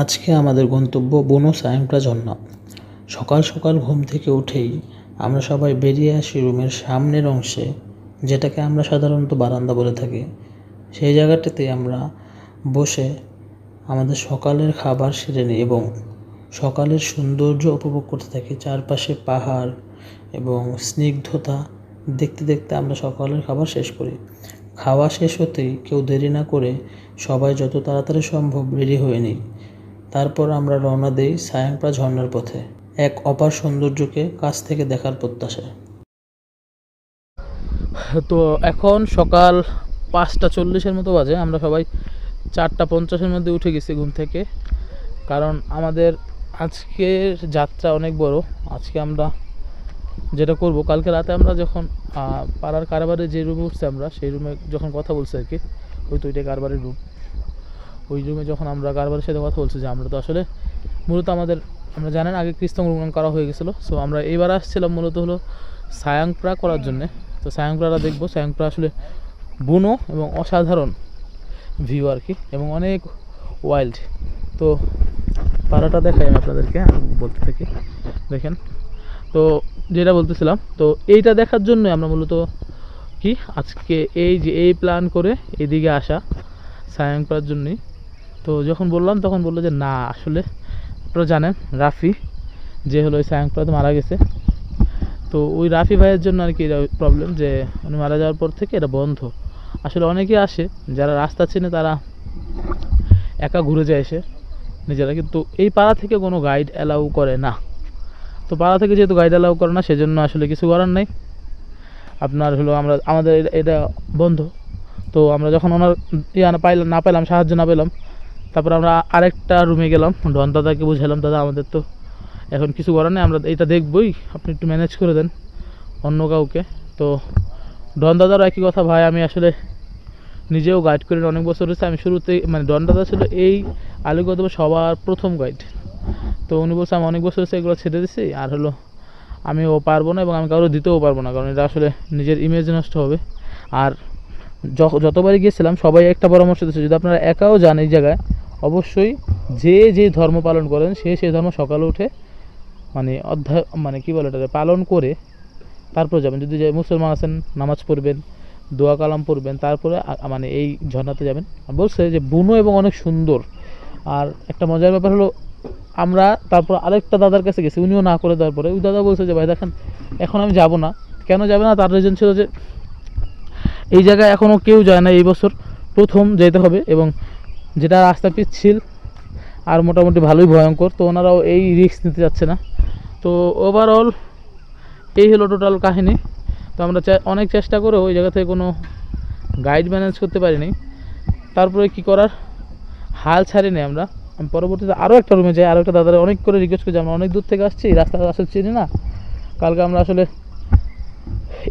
আজকে আমাদের গন্তব্য বনো সায়ংক্রা ঝর্ণা। সকাল সকাল ঘুম থেকে উঠেই আমরা সবাই বেরিয়ে আসি রুমের সামনের অংশে, যেটাকে আমরা সাধারণত বারান্দা বলে থাকি। সেই জায়গাটাতে আমরা বসে আমাদের সকালের খাবার সেরে নিই এবং সকালের সৌন্দর্য উপভোগ করতে থাকি। চারপাশে পাহাড় এবং স্নিগ্ধতা দেখতে দেখতে আমরা সকালের খাবার শেষ করি। খাওয়া শেষ হতেই কেউ দেরি না করে সবাই যত তাড়াতাড়ি সম্ভব রেডি হয়ে নিই। তারপর আমরা রওনা দেই সায়াংপা ঝর্ণার পথে, এক অপার সৌন্দর্যকে কাছ থেকে দেখার প্রত্যাশায়। তো এখন সকাল পাঁচটা চল্লিশের মতো বাজে, আমরা সবাই চারটা পঞ্চাশের মধ্যে উঠে গেছি ঘুম থেকে। কারণ আমাদের আজকের যাত্রা অনেক বড়, আজকে আমরা যেটা করব, কালকে রাতে আমরা যখন পাড়ার কারবারে যে রুমে উঠছি আমরা, সেই রুমে যখন কথা বলছি আর কি, ওই তো ওইটা কারবারের রুম ওই রুমে যখন আমরা কারবারের সাথে কথা বলছি যে আমরা তো আসলে মূলত আমাদের, আমরা জানেন আগে কৃষ্ণ গ্রহণ করা হয়ে গেছিল। সো আমরা এইবার আসছিলাম মূলত হলো সায়াংপ্রা করার জন্যে। তো সায়াংপ্রাটা দেখব, সায়াংপ্রা আসলে বুনো এবং অসাধারণ ভিউ আর কি, এবং অনেক ওয়াইল্ড তো পাড়াটা দেখাই আমি আপনাদেরকে বলতে থাকি। দেখেন, তো যেটা বলতেছিলাম, তো এইটা দেখার জন্যই আমরা মূলত কি, আজকে এই যে এই প্ল্যান করে এদিকে আসা সায়ং করার জন্যই। তো যখন বললাম, তখন বলল যে, না, আসলে আপনারা জানেন, রাফি যে হলো ওই সায়ংপাড়াতে মারা গেছে। তো ওই রাফি ভাইয়ের জন্য আর কি এটা প্রবলেম যে, উনি মারা যাওয়ার পর থেকে এটা বন্ধ। আসলে অনেকে আসে, যারা রাস্তা চেনে তারা একা ঘুরে যায় এসে নিজেরা, কিন্তু এই পাড়া থেকে কোনো গাইড অ্যালাউ করে না। তো পাড়া থেকে যেহেতু গাইড অ্যালাউ করে না, সেজন্য আসলে কিছু করার নেই। আপনার হলো আমরা, আমাদের এটা- বন্ধ। তো আমরা যখন ওনার ইয়া না পাইলাম, না পেলাম সাহায্য না পেলাম তারপর আমরা আরেকটা রুমে গেলাম। ডন দাদাকে বুঝালাম দাদা, আমাদের তো এখন কিছু করার নেই, আমরা এটা দেখবই। আপনি একটু ম্যানেজ করে দেন অন্য কাউকে। তো ডন দাদারও একই কথা, ভাই, আমি আসলে নিজেও গাইড করি অনেক বছর হয়েছে। আমি শুরুতেই মানে ডন দাদা ছিল এই আলিগদবে সবার প্রথম গাইড তো উনি বলছে, আমি অনেক বছর হয়েছে এগুলো ছেড়ে দিছি, আর হলো আমি ও পারব না এবং আমি কারও দিতেও পারব না, কারণ এটা আসলে নিজের ইমেজ নষ্ট হবে। আর যতবারই গিয়েছিলাম, সবাই একটা পরামর্শ দিচ্ছে যদি আপনারা একাও যান এই জায়গায় অবশ্যই যে যে ধর্ম পালন করেন, সে সেই ধর্ম সকালে উঠে মানে অধ্যায় মানে কী বলে এটা পালন করে তারপর যাবেন। যদি যে মুসলমান আছেন, নামাজ পড়বেন, দোয়া কালাম পড়বেন, তারপরে মানে এই ঝর্ণাতে যাবেন। বলছে যে বুনো এবং অনেক সুন্দর। আর একটা মজার ব্যাপার হলো, আমরা তারপর আরেকটা দাদার কাছে গেছি, উনিও না করে দেওয়ার পরে। ওই দাদা বলছে যে, ভাই দেখেন, এখন আমি যাব না। কেন যাবে না? তার রিজন ছিল যে, এই জায়গায় এখনও কেউ যায় না এই বছর। প্রথম যেতে হবে এবং যেটা রাস্তা পিচ্ছিল আর মোটামুটি ভালোই ভয়ঙ্কর, তো ওনারাও এই রিস্ক নিতে যাচ্ছে না। তো ওভারঅল এই হলো টোটাল কাহিনী। তো আমরা অনেক চেষ্টা করে ওই জায়গা থেকে কোনো গাইড ম্যানেজ করতে পারিনি। তারপরে কি করার? হাল ছাড়িনি আমরা। আমি পরবর্তীতে আরও একটা রুমে যাই আরও একটা দাদারা অনেক করে রিকোয়েস্ট করি যে আমরা অনেক দূর থেকে আসছি, রাস্তা আসলে চিনি না। কালকে আমরা আসলে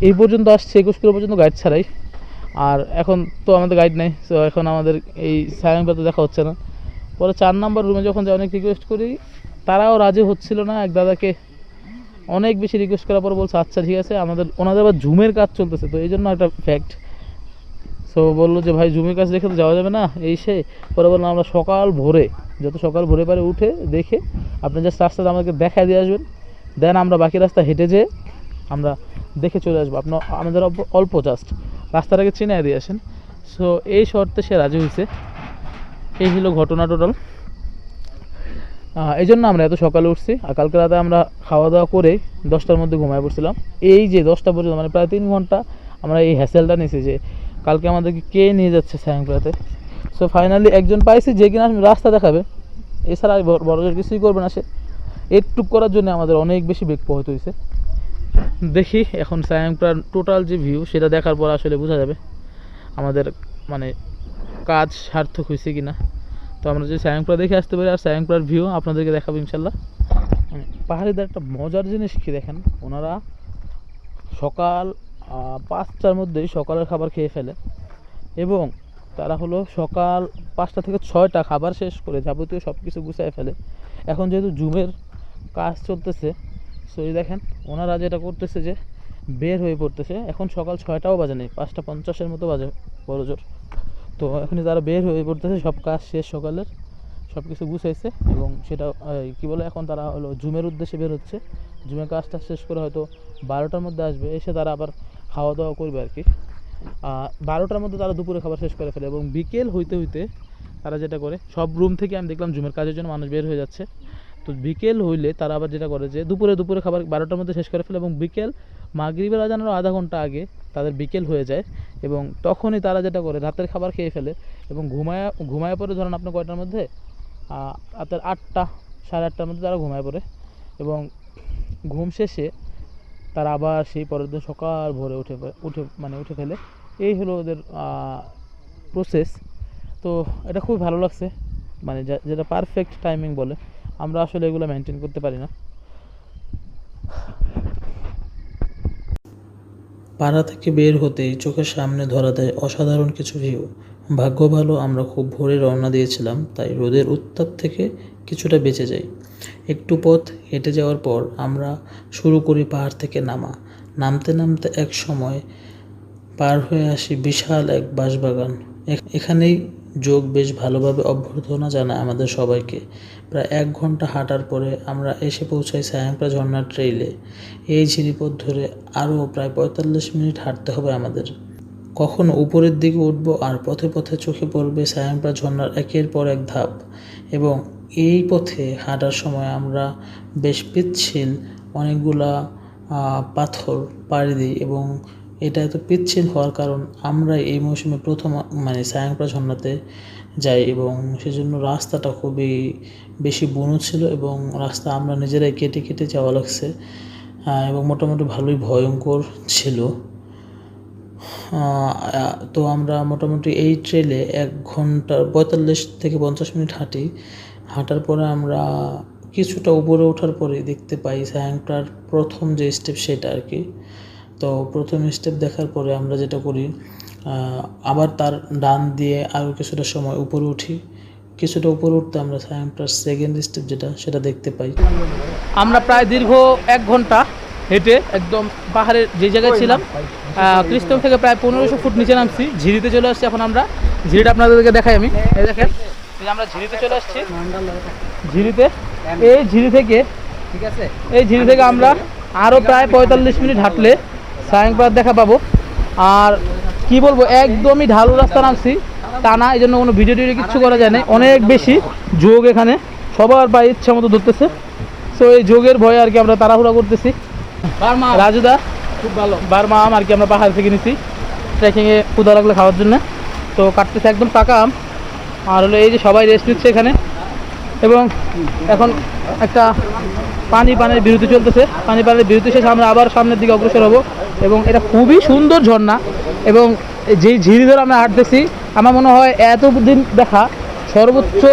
এই পর্যন্ত আসছি, একুশ কিলো পর্যন্ত গাইড ছাড়াই। আর এখন তো আমাদের গাইড নেই তো এখন আমাদের এই সায়ংপাতে দেখা হচ্ছে না। পরে চার নাম্বার রুমে যখন যাই, অনেক রিকোয়েস্ট করি, তারাও রাজি হচ্ছিল না, এক দাদাকে অনেক বেশি রিকোয়েস্ট করার পর বলছে আচ্ছা ঠিক আছে, আমাদের, ওনাদের আবার জুমের কাজ চলতেছে। তো এই জন্য একটা ফ্যাক্ট সো বলল যে, ভাই, জুমের কাজ দেখে তো যাওয়া যাবে না? এই সে পরে বললাম, আমরা সকাল ভোরে, যত সকাল ভোরে পারে উঠে দেখে আপনি জাস্ট রাস্তাটা আমাদেরকে দেখা দিয়ে আসবেন। দেন আমরা বাকি রাস্তা হেঁটে যেয়ে আমরা দেখে চলে আসব। আপনার, আমাদের অল্প জাস্ট রাস্তাটাকে চিনে দিয়ে আসেন। সো এই শর্তে সে রাজি হয়েছে। এই হলো ঘটনা টোটাল এই জন্য আমরা এত সকালে উঠছি আর কালকে রাতে আমরা খাওয়া দাওয়া করে দশটার মধ্যে ঘুমায় পড়ছিলাম। এই যে দশটা পর্যন্ত মানে প্রায় তিন ঘণ্টা আমরা এই হ্যাসেলটা নিয়েছি যে কালকে আমাদেরকে কে নিয়ে যাচ্ছে স্যাংপ্রাতে সো ফাইনালি একজন পাইছি যে কিনা রাস্তা দেখাবে। এছাড়া আর বড়- বড় কিছুই করবে না সে। একটুক করার জন্য আমাদের অনেক বেশি বেগ পোহাতে হয়েছে দেখি, এখন সায়াংপ্রার টোটাল যে ভিউ সেটা দেখার পর আসলে বোঝা যাবে আমাদের মানে কাজ সার্থক হয়েছে কি না তো আমরা যদি সায়াংপ্রা দেখে আসতে পারি, আর সায়াংপ্রার ভিউ আপনাদেরকে দেখাবো ইনশাল্লাহ। মানে পাহাড়িদের একটা মজার জিনিস কি দেখেন? ওনারা সকাল পাঁচটার মধ্যেই সকালের খাবার খেয়ে ফেলে। এবং তারা হলো সকাল পাঁচটা থেকে ছয়টা খাবার শেষ করে যাবতীয় সব কিছু গুছিয়ে ফেলে। এখন যেহেতু জুমের কাজ চলতেছে সো দেখেন, ওনারা যেটা করতেছে যে বের হয়ে পড়তেছে। এখন সকাল ছয়টাও বাজে নেই, পাঁচটা পঞ্চাশের মতো বাজে বড় জোর তো এখনই তারা বের হয়ে পড়তেছে, সব কাজ শেষ সকালের সব কিছু গুছাইছে এবং সেটা কি বলে, এখন তারা হলো জুমের উদ্দেশ্যে বের হচ্ছে। জুমের কাজটা শেষ করে হয়তো বারোটার মধ্যে আসবে, এসে তারা আবার খাওয়া দাওয়া করবে আর কি। বারোটার মধ্যে তারা দুপুরে খাবার শেষ করে ফেলে এবং বিকেল হইতে হইতে তারা যেটা করে, সব রুম থেকে আমি দেখলাম জুমের কাজের জন্য মানুষ বের হয়ে যাচ্ছে। তো বিকেল হইলে তারা আবার যেটা করে যে দুপুরে দুপুরে খাবার বারোটার মধ্যে শেষ করে ফেলে এবং বিকেল মাগরিবের আজানোর আধা ঘণ্টা আগে তাদের বিকেল হয়ে যায় এবং তখনই তারা যেটা করে, রাতের খাবার খেয়ে ফেলে এবং ঘুমায় ঘুমায় পড়ে ধরেন আপনি কয়টার মধ্যে? রাতের আটটা, সাড়ে আটটার মধ্যে তারা ঘুমায় পড়ে এবং ঘুম শেষে তারা আবার সেই পরের দিন সকাল ভোরে উঠে উঠে মানে উঠে ফেলে। এই হলো ওদের প্রসেস তো এটা খুব ভালো লাগছে। মানে যেটা পারফেক্ট টাইমিং বলে, আমরা আসলে এগুলো মেনটেন করতে পারি না। পাড়া থেকে বের হতেই চোখের সামনে ধরা দেয় অসাধারণ কিছু ভিউ ভাগ্য ভালো, আমরা খুব ভোরে রওনা দিয়েছিলাম, তাই রোদের উত্তাপ থেকে কিছুটা বেঁচে যাই। একটু পথ হেঁটে যাওয়ার পর আমরা শুরু করি পাহাড় থেকে নামা। নামতে নামতে এক সময় পার হয়ে আসি বিশাল এক বাঁশবাগান। এখানেই যোগ বেশ ভালোভাবে অভ্যর্থনা জানায় আমাদের সবাইকে। প্রায় এক ঘণ্টা হাঁটার পরে আমরা এসে পৌঁছাই সায়াংপা ঝর্ণার ট্রেইলে। এই ঝিরিপথ ধরে আরও প্রায় পঁয়তাল্লিশ মিনিট হাঁটতে হবে আমাদের। কখনো উপরের দিকে উঠবো আর পথে পথে চোখে পড়বে সায়াংপা ঝর্ণার একের পর এক ধাপ। এবং এই পথে হাঁটার সময় আমরা বেশ পিচ্ছিল অনেকগুলা পাথর পাড়ি দিই এবং এটা এত পিচ্ছিল হওয়ার কারণ আমরা এই মৌসুমে প্রথম মানে সায়াংপা ঝর্ণাতে যাই এবং সেজন্য রাস্তাটা খুবই বেশি বুনো ছিল এবং রাস্তা আমরা নিজেরাই কেটে কেটে যাওয়া লাগছে। এবং মোটামুটি ভালোই ভয়ঙ্কর ছিল। তো আমরা মোটামুটি এই ট্রেলে এক ঘণ্টা পঁয়তাল্লিশ থেকে পঞ্চাশ মিনিট হাঁটি। হাঁটার পরে আমরা কিছুটা উপরে ওঠার পরে দেখতে পাই সায়াংটার প্রথম যে স্টেপ সেটা আর কি। তো প্রথম স্টেপ দেখার পরে আমরা যেটা করি আবার তার ডান দিয়ে আরও কিছুটা সময় উপরে উঠি। কিছুটা উপরে উঠতে আমরা সায়াংটার সেকেন্ড স্টেপ যেটা, সেটা দেখতে পাই। আমরা প্রায় দীর্ঘ এক ঘণ্টা হেঁটে একদম পাহাড়ের যে জায়গায় ছিলাম ক্রিস্টম থেকে প্রায় পনেরোশো ফুট নিচে নামছি, ঝিরিতে চলে আসছি এখন আমরা। ঝিরিটা আপনাদেরকে দেখাই আমি। দেখেন আমরা ঝিরিতে চলে আসছি। ঝিরিতে, এই ঝিরি থেকে ঠিক আছে এই ঝিরি থেকে আমরা আরও প্রায় পঁয়তাল্লিশ মিনিট হাঁটলে সায়ংপাত দেখা পাবো। আর কি বলব একদমই ঢালু রাস্তা নামছি। টানা এই জন্য কোনো ভিডিও টিডিও কিচ্ছু করা যায় না অনেক বেশি যোগ এখানে। সবার পায়ে ইচ্ছা মতো ধরতেছে। সো এই যোগের ভয়ে আর কি আমরা তাড়াহুড়া করতেছি। রাজুদা খুব ভালো। বারমা আম আর কি আমরা পাহাড় থেকে নিছি। ট্রেকিংয়ে ক্ষুদা লাগলে খাওয়ার জন্য। তো কাটতেছে একদম পাকা আম। আর হলো এই যে সবাই রেস্ট নিচ্ছে এখানে। এবং এখন একটা পানি পানের বিরতি চলতেছে। পানি পানের বিরতি শেষে আমরা আবার সামনের দিকে অগ্রসর হব। এবং এটা খুবই সুন্দর ঝর্ণা এবং যেই ঝিরি ধরে আমরা হাঁটতেছি, আমার মনে হয় এতদিন দেখা সর্বোচ্চ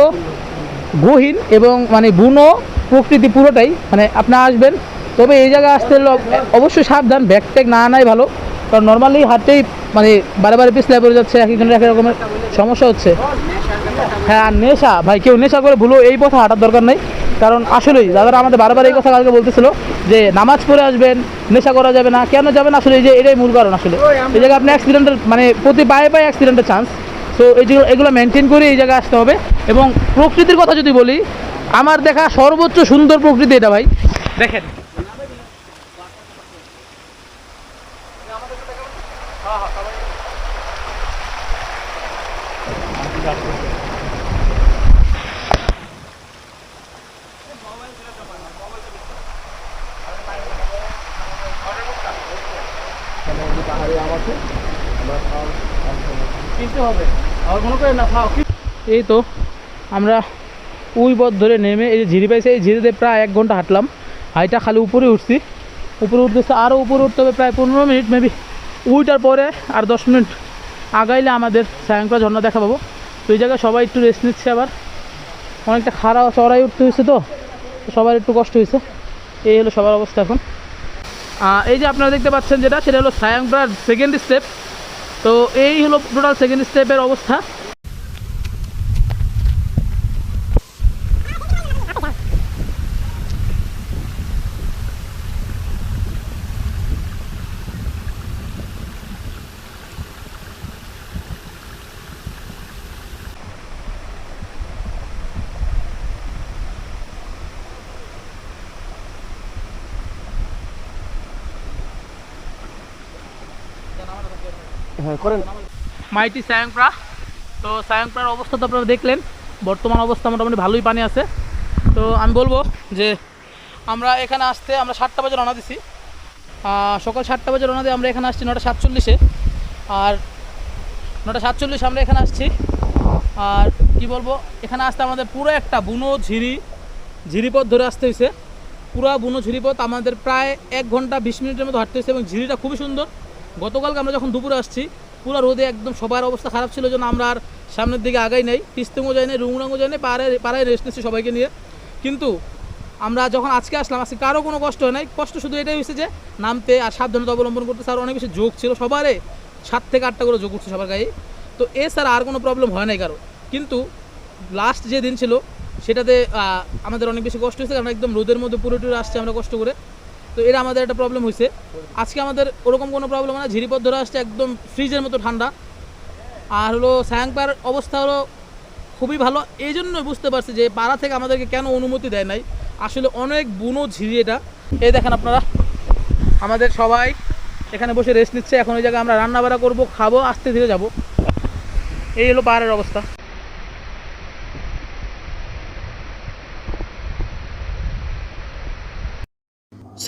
গহীন এবং মানে বুনো প্রকৃতি পুরোটাই। মানে আপনি আসবেন, তবে এই জায়গায় আসতে অবশ্যই সাবধান, ব্যাগ ট্যাগ না আনাই ভালো। কারণ নর্মালি হাঁটতেই মানে বারে বারে পিছলে পড়ে যাচ্ছে এক একজনের এক রকমের সমস্যা হচ্ছে। হ্যাঁ নেশা, ভাই, কেউ নেশা করে ভুলো এই পথে হাঁটার দরকার নেই। কারণ আসলেই দাদারা আমাদের বারবার এই কথা কালকে বলতেছিল যে নামাজ পড়ে আসবেন নেশা করা যাবে না। কেন যাবেন? আসলে এই যে এটাই মূল কারণ আসলে। এই জায়গায় আপনি অ্যাক্সিডেন্টের মানে প্রতি পায়ে পায়ে অ্যাক্সিডেন্টের চান্স তো এই এগুলো মেনটেন করে এই জায়গায় আসতে হবে। এবং প্রকৃতির কথা যদি বলি আমার দেখা সর্বোচ্চ সুন্দর প্রকৃতি এটা ভাই। দেখেন। আর মনে করেন না এই তো, আমরা ওই পথ ধরে নেমে এই যে ঝিরি পাইছে, এই ঝিরিতে প্রায় এক ঘণ্টা হাঁটলাম। হাইটা খালি উপরে উঠছি। উপরে উঠতেছে আরও উপরে উঠতে হবে প্রায় পনেরো মিনিট মেবি উইটার পরে আর দশ মিনিট আগাইলে আমাদের সায়ংকরা ঝর্ণা দেখা পাবো তো এই জায়গায় সবাই একটু রেস্ট নিচ্ছে আবার। অনেকটা খারাপ চড়াই উঠতে হয়েছে তো, সবার একটু কষ্ট হয়েছে। এই হলো সবার অবস্থা এখন। এই যে আপনারা দেখতে পাচ্ছেন যেটা, সেটা হলো সায়াংব্রার সেকেন্ড স্টেপ তো এই হলো টোটাল সেকেন্ড স্টেপের অবস্থা। হ্যাঁ করেন। মাইটি সায়ংপ্রা। তো সায়ংপ্রার অবস্থা তো আপনারা দেখলেন, বর্তমান অবস্থা মোটামুটি ভালোই পানি আছে। তো আমি বলব যে আমরা এখানে আসতে, আমরা সাতটা বাজে রওনা দিছি। সকাল সাতটা বাজে রওনা দিয়ে আমরা এখানে আসছি নটা সাতচল্লিশে। আর নটা সাতচল্লিশে আমরা এখানে আসছি। আর কি বলব, এখানে আসতে আমাদের পুরো একটা বুনো ঝিরি, ঝিরিপথ ধরে আসতে হয়েছে পুরো বুনো ঝিরিপথ আমাদের প্রায় এক ঘণ্টা বিশ মিনিটের মতো হাঁটতে হয়েছে এবং ঝিরিটা খুবই সুন্দর। গতকালকে আমরা যখন দুপুরে আসছি, পুরো রোদে একদম সবার অবস্থা খারাপ ছিল যেন আমরা আর সামনের দিকে আগাই নাই। তিস্তুঙ্গও যাই নাই রুংরাঙ্গও যাই নাই, পাড়ায় পাড়ায় রেস্ট নিচ্ছি সবাইকে নিয়ে। কিন্তু আমরা যখন আজকে আসলাম, আজকে কারও কোনো কষ্ট হয় নাই। কষ্ট শুধু এটাই হয়েছে যে নামতে আর সাবধানতা অবলম্বন করতে স্যার অনেক বেশি যোগ ছিল। সবারে সাত থেকে আটটা করে যোগ উঠছে সবার গায়ে। তো এ স্যার আর কোনো প্রবলেম হয় নাই কারও। কিন্তু লাস্ট যে দিন ছিল, সেটাতে আমাদের অনেক বেশি কষ্ট হয়েছে কারণ একদম রোদের মধ্যে পুরো টুরে আসছে আমরা কষ্ট করে। তো এটা আমাদের একটা প্রবলেম হয়েছে আজকে আমাদের ওরকম কোনো প্রবলেম না, ঝিরিপথ ধরে আসছে একদম ফ্রিজের মতো ঠান্ডা। আর হলো সায়াংপার অবস্থা হলো খুবই ভালো। এই জন্য বুঝতে পারছি যে পাড়া থেকে আমাদেরকে কেন অনুমতি দেয় নাই। আসলে অনেক বুনো ঝিরি এটা। এই দেখেন আপনারা, আমাদের সবাই এখানে বসে রেস্ট নিচ্ছে। এখন ওই জায়গায় আমরা রান্না বাড়া করব, খাব, আস্তে ধীরে যাব। এই হলো পাহাড়ের অবস্থা।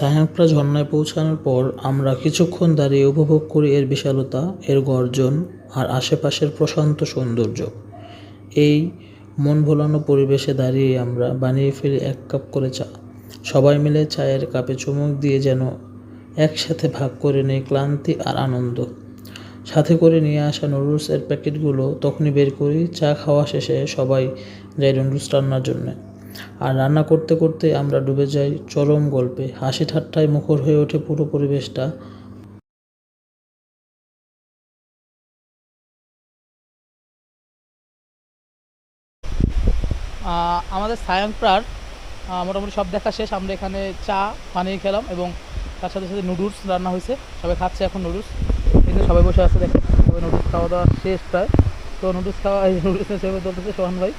সায়াংপ্রা ঝর্ণায় পৌঁছানোর পর আমরা কিছুক্ষণ দাঁড়িয়ে উপভোগ করি এর বিশালতা, এর গর্জন আর আশেপাশের প্রশান্ত সৌন্দর্য। এই মন ভোলানো পরিবেশে দাঁড়িয়ে আমরা বানিয়ে ফেলি এক কাপ করে চা। সবাই মিলে চায়ের কাপে চুমুক দিয়ে যেন একসাথে ভাগ করে নেই ক্লান্তি আর আনন্দ। সাথে করে নিয়ে আসা নুডলসের প্যাকেটগুলো তখনই বের করি চা খাওয়া শেষে সবাই যাই নুডলস রান্নার জন্য। আর রান্না করতে করতে আমরা ডুবে যাই চরম গল্পে। হাসি ঠাট্টায় মুখর হয়ে ওঠে পুরো পরিবেশটা। আমাদের সায়ংপ্রার মোটামুটি সব দেখা শেষ। আমরা এখানে চা পানি খেলাম এবং তার সাথে সাথে নুডলস রান্না হয়েছে। সবাই খাচ্ছে এখন নুডলস। কিন্তু সবাই বসে আছে দেখেন। সবাই নুডলস খাওয়া দাওয়া শেষ প্রায়। তো নুডলস খাওয়া নুডলস সেভাবে চলতেছে সোহান ভাই।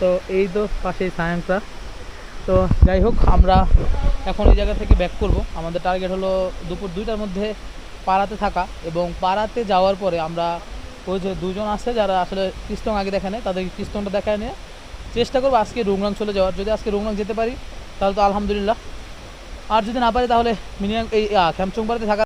তো এই তো পাশেই সায়ংপ্রা তো যাই হোক, আমরা এখন এই জায়গা থেকে ব্যাক করব। আমাদের টার্গেট হলো দুপুর দুইটার মধ্যে পাড়াতে থাকা এবং পাড়াতে যাওয়ার পরে আমরা ওই যে দুজন আছে যারা আসলে কৃষ্ণ আগে দেখে নেয় তাদের কৃষ্ণটা দেখায় নিয়ে চেষ্টা করব আজকে রুংরাং চলে যাওয়ার। যদি আজকে রুংরাং যেতে পারি, তাহলে তো আলহামদুলিল্লাহ। আর যদি না পারি, তাহলে মিনিমাম এই পাড়াতে থাকা